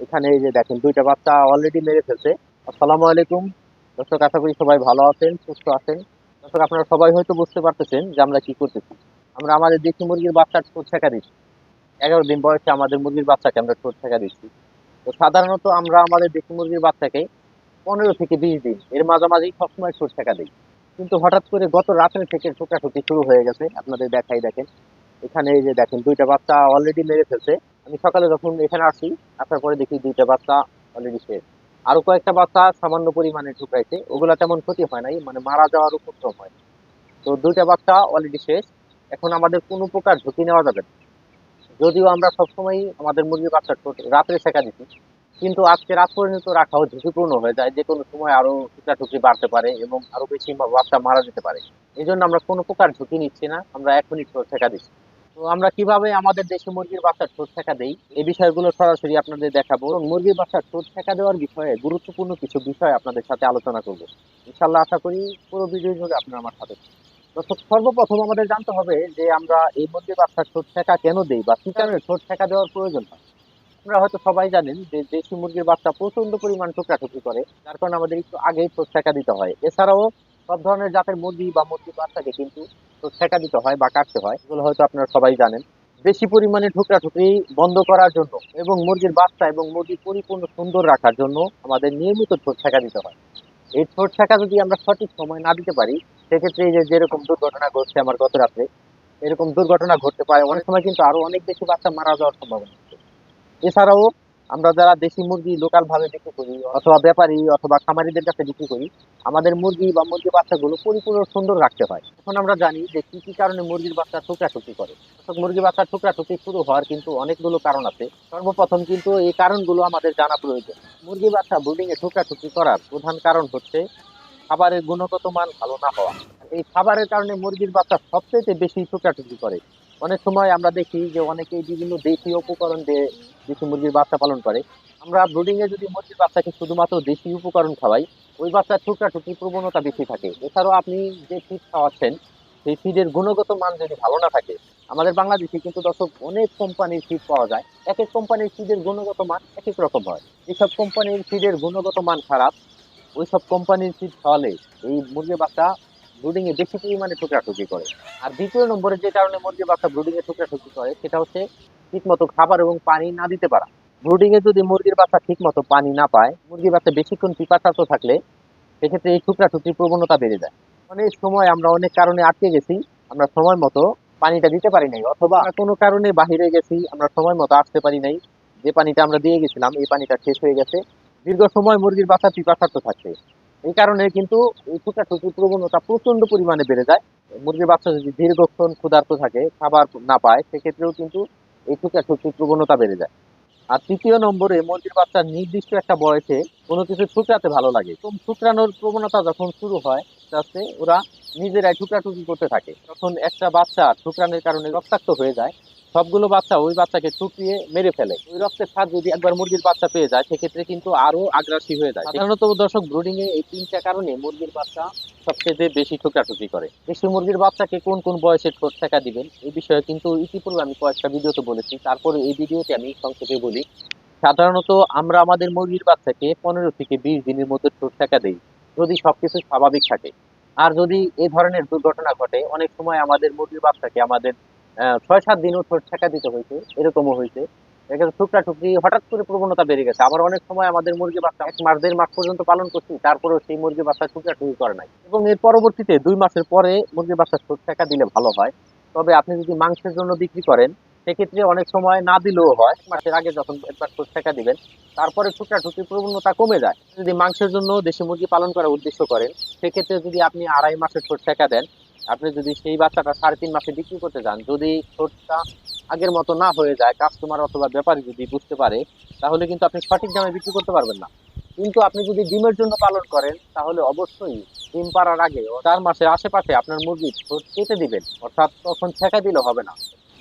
এখানে এই যে দেখেন, দুইটা বাচ্চা অলরেডি মেরে ফেলছে। আসসালামু আলাইকুম। দর্শক, আশা করি সবাই ভালো আছেন, সুস্থ আছেন। দর্শক, আপনারা সবাই হয়তো বুঝতে পারতেছেন যে আমরা কি করতেছি। আমরা আমাদের দেশি মুরগির বাচ্চার ঠোঁট ছেঁকা দিচ্ছি। এগারো দিন বয়সে আমাদের মুরগির বাচ্চাকে আমরা ঠোঁট ছেঁকা দিচ্ছি। তো সাধারণত আমরা আমাদের দেশি মুরগির বাচ্চাকে পনেরো থেকে বিশ দিন এর মাঝামাঝি সবসময় ঠোঁট ছেঁকা দিই। কিন্তু হঠাৎ করে গত রাত্রে থেকে ঠোকাঠুকি শুরু হয়ে গেছে। আপনাদের দেখাই দেখেন। এখানে এই যে দেখেন, দুইটা বাচ্চা অলরেডি মেরে ফেলছে। আমি সকালে যখন এখানে আসি, আসার পরে দেখি দুইটা বাচ্চা অলরেডি শেষ আরও কয়েকটা বাচ্চা সামান্য পরিমাণে ঢুকাইছে, ওগুলা তেমন ক্ষতি হয় নাই মানে মারা যাওয়ার উপক্রম হয়। তো দুইটা বাচ্চা অলরেডি শেষ এখন আমাদের কোনো প্রকার ঝুঁকি নেওয়া যাবে না। যদিও আমরা সবসময় আমাদের মুরগির বাচ্চা রাত্রে শেখা দিচ্ছি কিন্তু আজকে রাত পর্যন্ত রাখাও ঝুঁকিপূর্ণ হয়ে যায়, যে কোনো সময় আরও টুকরি বাড়তে পারে এবং আরও বেশি বাচ্চা মারা যেতে পারে। এই জন্য আমরা কোনো প্রকার ঝুঁকি নিচ্ছি না, আমরা এখনই শেখা দিচ্ছি। তো আমরা কীভাবে আমাদের দেশে মুরগির বাচ্চার ঠোঁট শেখা দেই? এই বিষয়গুলো সরাসরি আপনাদের দেখাবো। এবং মুরগির বাচ্চার ঠোঁট শেখা দেওয়ার বিষয়ে গুরুত্বপূর্ণ কিছু বিষয় আপনাদের সাথে আলোচনা করব। ইনশাল্লাহ আশা করি পুরো ভিডিও জুড়ে আপনারা আমার সাথে। দর্শক, সর্বপ্রথম আমাদের জানতে হবে যে আমরা এই মুরগির বাচ্চার ঠোঁট শেখা কেন দেই বা কি কারণে ঠোঁট শেখা দেওয়ার প্রয়োজন হয়? আপনারা হয়তো সবাই জানেন যে দেশি মুরগির বাচ্চা প্রচণ্ড পরিমাণ টুকরাটুকরি করে, যার কারণে আমাদের একটু আগেই ঠোঁট শেখা দিতে হয়। এছাড়াও সব ধরনের জাতের মুরগি বা মুরগির বাচ্চাকে কিন্তু শেখা দিতে হয় বা কাটতে হয়। এগুলো হয়তো আপনারা সবাই জানেন। বেশি পরিমাণে ঠুকরাঠুকরি বন্ধ করার জন্য এবং মুরগির বাচ্চা এবং মুরগি পরিপূর্ণ সুন্দর রাখার জন্য আমাদের নিয়মিত ঠোঁট শেখা দিতে হয়। এই ঠোঁট শেখা যদি আমরা সঠিক সময় না দিতে পারি, সেক্ষেত্রে এই যেরকম দুর্ঘটনা ঘটছে আমার গত রাত্রে, এরকম দুর্ঘটনা ঘটতে পারে। অনেক সময় কিন্তু আরও অনেক বেশি বাচ্চা মারা যাওয়ার সম্ভাবনা এছাড়াও আমরা যারা দেশি মুরগি লোকাল ভাবে বিক্রি করি, অথবা ব্যাপারী, অথবা খামারিদের কাছে বিক্রি করি, আমাদের মুরগি বা মুরগি বাচ্চাগুলো পরিপূর্ণ সুন্দর রাখতে হয়। এখন আমরা জানি যে কি কি কারণে মুরগির বাচ্চা টুকরাটুকি করে? মুরগি বাচ্চা টুকরাটুকি শুরু হওয়ার কিন্তু অনেকগুলো কারণ আছে। সর্বপ্রথম কিন্তু এই কারণগুলো আমাদের জানা প্রয়োজন। মুরগি বাচ্চা ব্রুডিং এ টুকরাটুকি করার প্রধান কারণ হচ্ছে খাবারের গুণগত মান ভালো না হওয়া। এই খাবারের কারণে মুরগির বাচ্চা সবচেয়ে বেশি টুকরাটুকি করে। অনেক সময় আমরা দেখি যে অনেকেই বিভিন্ন দেশি উপকরণ দিয়ে দেশি মুরগির বাচ্চা পালন করে। আমরা ব্রুডিং এ যদি মুরগির বাচ্চাকে শুধুমাত্র দেশি উপকরণ খাওয়াই, ওই বাচ্চার টুকরাটুকি প্রবণতা বেশি থাকে। এছাড়াও আপনি যে ফিড খাওয়াচ্ছেন, সেই ফিডের গুণগত মান যদি ভালো না থাকে, আমাদের বাংলাদেশে কিন্তু দর্শক অনেক কোম্পানির ফিড পাওয়া যায়। এক এক কোম্পানির ফিডের গুণগত মান এক এক রকম হয়। যেসব কোম্পানির ফিডের গুণগত মান খারাপ ওই সব কোম্পানির ফিড খাওয়ালে এই মুরগির বাচ্চা ব্রুডিং এ বেশি পরিমাণে টুকরাটুকি করে। আর দ্বিতীয় নম্বরে যে কারণে মুরগির বাচ্চা ব্রুডিং এ টুকরাটুকি করে, সেটা হচ্ছে ঠিক মতো খাবার এবং পানি না দিতে পারা। ব্রুডিং এ যদি মুরগির বাচ্চা ঠিক মতো পানি না পায়, মুরগির বাচ্চা বেশিক্ষণ পিপাসার্থ থাকলে সেক্ষেত্রে এই টুকরাটুকির প্রবণতা বেড়ে যায়। অনেক সময় আমরা অনেক কারণে আটকে গেছি, আমরা সময় মতো পানিটা দিতে পারি নাই, অথবা কোনো কারণে বাহিরে গেছি, আমরা সময় মতো আসতে পারি নাই, যে পানিটা আমরা দিয়ে গেছিলাম, এই পানিটা শেষ হয়ে গেছে। দীর্ঘ সময় মুরগির বাচ্চা পিপাসার্থ থাকছে। এই কারণে কিন্তু এই টুকরাটুকির প্রবণতা প্রচণ্ড পরিমাণে বেড়ে যায়। মুরগির বাচ্চা যদি দীর্ঘক্ষণ ক্ষুধার্ত থাকে, খাবার না পায়, সেক্ষেত্রেও কিন্তু এই একটা প্রবণতা বেড়ে যায়। আর তৃতীয় নম্বরে মন্দির বাচ্চার নির্দিষ্ট একটা বয়সে কোনো কিছু ঠুকরাতে ভালো লাগে। তো ঠুকরানোর প্রবণতা যখন শুরু হয়, আস্তে ওরা নিজেরাই টুকরাটুকি করতে থাকে। তখন একটা বাচ্চা ঠুকরানোর কারণে রক্তাক্ত হয়ে যায়। সবগুলো বাচ্চা ওই বাচ্চাকে ঠুকরিয়ে মেরে ফেলে। ওই রক্তের স্বাদ যদি একবার মুরগির বাচ্চা পেয়ে যায়, সেক্ষেত্রে কিন্তু আরও আগ্রাসী হয়ে যায়। সাধারণত দর্শক ব্রুডিং এ এই তিনটা কারণে মুরগির বাচ্চা সবচেয়ে বেশি ঠোকাঠুকি করে। দেশি মুরগির বাচ্চাকে কোন কোন বয়সে ঠোঁট ঠেকা দিবেন এই বিষয়ে কিন্তু ইতিপূর্বে আমি কয়েকটা ভিডিওতে বলেছি। তারপরে এই ভিডিওতে আমি সংক্ষেপে বলি, সাধারণত আমরা আমাদের মুরগির বাচ্চাকে পনেরো থেকে বিশ দিনের মধ্যে ঠোঁট ঠেকা দিই, যদি সবকিছু স্বাভাবিক থাকে। আর যদি এই ধরনের দুর্ঘটনা ঘটে, অনেক সময় আমাদের মুরগির বাচ্চাকে আমাদের ছয় সাত দিনও ঠোঁট ঠেকা দিতে হয়েছে, এরকমও হয়েছে। এখানে টুকরা টুকরি হঠাৎ করে প্রবণতা বেড়ে গেছে। আবার অনেক সময় আমাদের মুরগি বাচ্চা এক মাস, দেড় মাস পর্যন্ত পালন করছি, তারপরেও সেই মুরগি বাচ্চা টুকরা টুকরি করে নাই। এবং এর পরবর্তীতে দুই মাসের পরে মুরগি বাচ্চা ঠোঁট ঠেকা দিলে ভালো হয়। তবে আপনি যদি মাংসের জন্য বিক্রি করেন, সেক্ষেত্রে অনেক সময় না দিলেও হয়। এক মাসের আগে যখন একবার ঠোঁট ঠেকা দিবেন, তারপরে টুকরা টুকরি প্রবণতা কমে যায়। যদি মাংসের জন্য দেশি মুরগি পালন করার উদ্দেশ্য করেন, সেক্ষেত্রে যদি আপনি আড়াই মাসের ঠোঁট ঠেকা দেন আপনি যদি সেই বাচ্চাটা সাড়ে তিন মাসে বিক্রি করতে যান, যদি ঠোঁটটা আগের মতো না হয়ে যায় কাস্টমার অথবা ব্যাপারী যদি বুঝতে পারে, তাহলে কিন্তু আপনি সঠিক দামে বিক্রি করতে পারবেন না। কিন্তু আপনি যদি ডিমের জন্য পালন করেন, তাহলে অবশ্যই ডিম পাড়ার আগে চার মাসের আশেপাশে আপনার মুরগি ঠোঁট কেটে দিবেন, অর্থাৎ তখন ছেঁকা দিলে হবে না।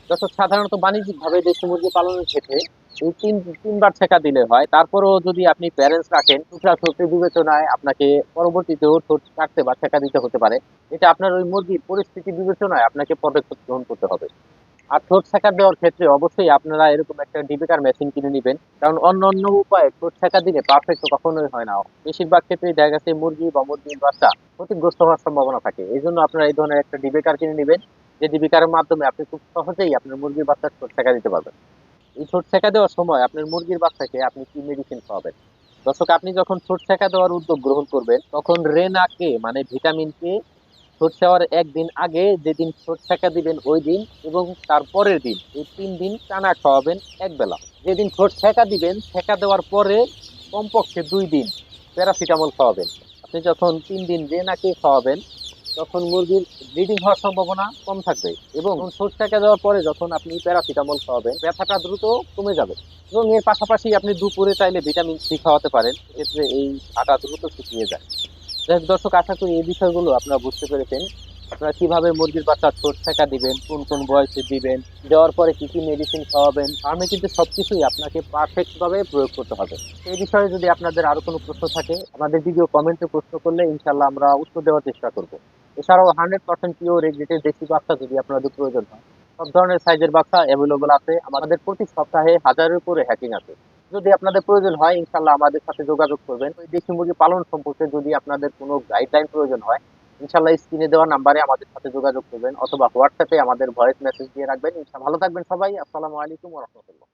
যত সাধারণত বাণিজ্যিকভাবে দেশি মুরগি পালনের ক্ষেত্রে তিন, তিনবার ছেঁকা দিলে হয়। তারপরেও যদি আপনি প্যারেন্টস রাখেন টুকরা ঠোঁটের বিবেচনায় আপনাকে পরবর্তীতেও ঠোঁট কাটতে বা ছেঁকা দিতে হতে পারে। এটা আপনার ওই মুরগির পরিস্থিতি বিবেচনায় আপনাকে পদক্ষেপ গ্রহণ করতে হবে। আর ঠোঁট ছেঁকা দেওয়ার ক্ষেত্রে অবশ্যই আপনারা এরকম একটা ডিবিকার মেশিন কিনে নেবেন। কারণ অন্য অন্য উপায়ে ঠোঁট ছেঁকা দিলে পারফেক্ট কখনোই হয় না। বেশিরভাগ ক্ষেত্রেই দেখা গেছে মুরগি বা মুরগির বাচ্চা ক্ষতিগ্রস্ত হওয়ার সম্ভাবনা থাকে। এই জন্য আপনারা এই ধরনের একটা ডিবিকার কিনে নেবেন। যে ডিবিকার মাধ্যমে আপনি খুব সহজেই আপনার মুরগির বাচ্চার ঠোঁট ছেঁকা দিতে পারবেন। ঠোঁট ছেঁকা দেওয়ার সময় আপনার মুরগির বাচ্চাকে আপনি কি মেডিসিন খাওয়াবেন? দর্শক, আপনি যখন ঠোঁট ছেঁকা দেওয়ার উদ্যোগ গ্রহণ করবেন, তখন রেনা কে মানে ভিটামিন কে, ঠোঁট ছেঁয়ার একদিন আগে, যেদিন ঠোঁট ছেঁকা দিবেন ওই দিন এবং তার পরের দিন, এই তিন দিন টানা খাওয়াবেন এক বেলা যেদিন ঠোঁট ছেঁকা দিবেন, ছেঁকা দেওয়ার পরে কমপক্ষে দুই দিন প্যারাসিটামল খাওয়াবেন। আপনি যখন তিন দিন রেনাকে খাওয়াবেন তখন মুরগির ব্লিডিং হওয়ার সম্ভাবনা কম থাকবে এবং ঠোঁট ছেঁকা দেওয়ার পরে যখন আপনি প্যারাসিটামল খাওয়াবেন, ব্যথাটা দ্রুত কমে যাবে। এবং এর পাশাপাশি আপনি দুপুরে চাইলে ভিটামিন সি খাওয়াতে পারেন এক্ষেত্রে এই আটা দ্রুত শুকিয়ে যায়। যাই দর্শক, আশা করি এই বিষয়গুলো আপনারা বুঝতে পেরেছেন। আপনারা কীভাবে মুরগির বাচ্চা ছোট থাকা দিবেন, কোন কোন বয়সে দিবেন, দেওয়ার পরে কি কি মেডিসিন খাওয়াবেন ফার্মে কিন্তু সবকিছুই আপনাকে পারফেক্ট ভাবে প্রয়োগ করতে হবে। এই বিষয়ে যদি আপনাদের আরও কোনো প্রশ্ন থাকে, আমাদের ভিডিও কমেন্টে প্রশ্ন করলে ইনশাল্লাহ আমরা উত্তর দেওয়ার চেষ্টা করব। এছাড়াও হান্ড্রেড পার্সেন্ট পিওর রেগ্রেটেড দেশি বাচ্চা যদি আপনাদের প্রয়োজন হয়, সব ধরনের সাইজের বাচ্চা অ্যাভেলেবল আছে। আমাদের প্রতি সপ্তাহে হাজারের উপরে হ্যাকিং আছে। যদি আপনাদের প্রয়োজন হয় ইনশাল্লাহ আমাদের সাথে যোগাযোগ করবেন। ওই দেশি মুরগি পালন সম্পর্কে যদি আপনাদের কোনো গাইডলাইন প্রয়োজন হয় ইনশাল্লাহ স্ক্রিনে দেওয়া নাম্বারে আমাদের সাথে যোগাযোগ করবেন, অথবা হোয়াটসঅ্যাপে আমাদের ভয়েস মেসেজ দিয়ে রাখবেন। ইনশাল্লাহ ভালো থাকবেন সবাই। আসসালামু আলাইকুম রহমতুল্লাহ।